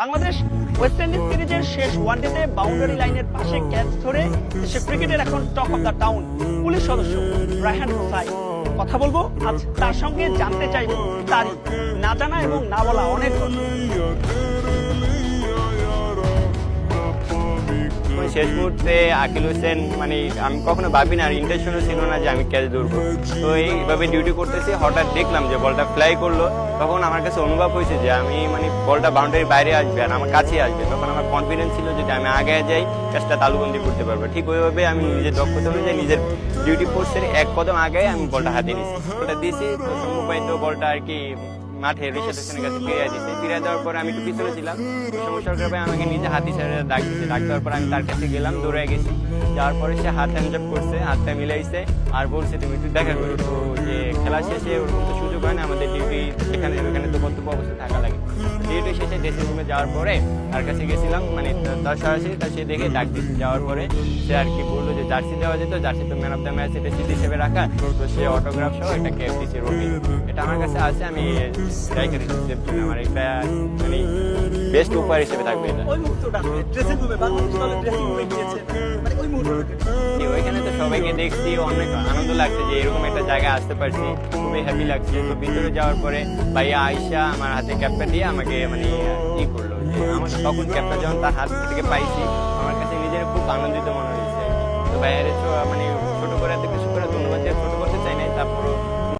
Bangladesh West Indies সিরিজের শেষ ওয়ানডেতে boundary লাইনের পাশে ক্যাচ ধরে সে ক্রিকেটের এখন top of the town police সদস্য রায়হান হোসাই। কথা বলব, আজ তার সঙ্গে জানতে চাইব তারই না জানা এবং না বলা অনেক কথা। শেষ মুহূর্তে আকিল হোসেন মানে আমি কখনো ভাবি না, আর ইন্টেনশনও ছিল না যে আমি ক্যাচ ধরবো। তো এইভাবে ডিউটি করতেছি, হঠাৎ দেখলাম যে বলটা ফ্লাই করল। তখন আমার কাছে অনুভব হয়েছে যে আমি মানে বলটা বাউন্ডারির বাইরে আসবে আর আমার কাছে আসবে। তখন আমার কনফিডেন্স ছিল যে আমি আগে যাই ক্যাচটা তালুবন্দি করতে পারব। ঠিক ওইভাবে আমি নিজের দক্ষতা অনুযায়ী নিজের ডিউটি পোস্টের এক কদম আগে আমি বলটা হাতে নিয়েছি। বলটা দিয়েছি, তো সম্ভবত বলটা আর কি মাঠে রিসেপশনের কাছে ফিরিয়ে আসছে ফিরিয়ে দেওয়ার পর আমি একটু পিছনে ছিলাম। সরকার ভাই আমাকে নিজে হাতি ছেড়ে ডাক দিচ্ছে ডাক দেওয়ার পর আমি তার কাছে গেলাম, দৌড়ে গেছি। যাওয়ার পরে সে হাত হ্যান্ডজাপ করছে হাতটা মিলাইছে আর বলছে, তুমি একটু দেখা করো তো যে খেলা শেষে ওরকম তো সুযোগ হয় না, আমাদের ডিউটি এখানে, ওখানে তো কর্তব্য অবস্থা থাকা ড্রেসিং রুমে যাওয়ার পরে তার কাছে গেছিলাম মানে তার সরাসরি তা সে দেখে ডাক দিচ্ছে যাওয়ার পরে সে আর কি বলল যে জার্সি দেওয়া যেত, জার্সি তো ম্যান অফ দ্য ম্যাচ এটা সিট হিসেবে রাখা, তো সে অটোগ্রাফ সহ এটা দিচ্ছে রবি এটা আমার কাছে আছে, আমি ট্রাই হিসেবে আমার একটা মানে বেস্ট উপহার হিসেবে থাকবে এটা। ওইখানে দেখছি, অনেক আনন্দ লাগছে যে এরকম একটা জায়গায় আসতে পারছি। খুবই হ্যাপি লাগছে। তো ভিতরে যাওয়ার পরে ভাইয়া আয়সা আমার হাতে ক্যাপটা দিয়ে আমাকে মানে ই করল আমার তখন ক্যাপটা যখন তার হাত থেকে পাইছি, আমার কাছে নিজের খুব আনন্দিত মনে হয়েছে। তো ভাইয়ারে মানে ছোট করে এত কিছু করে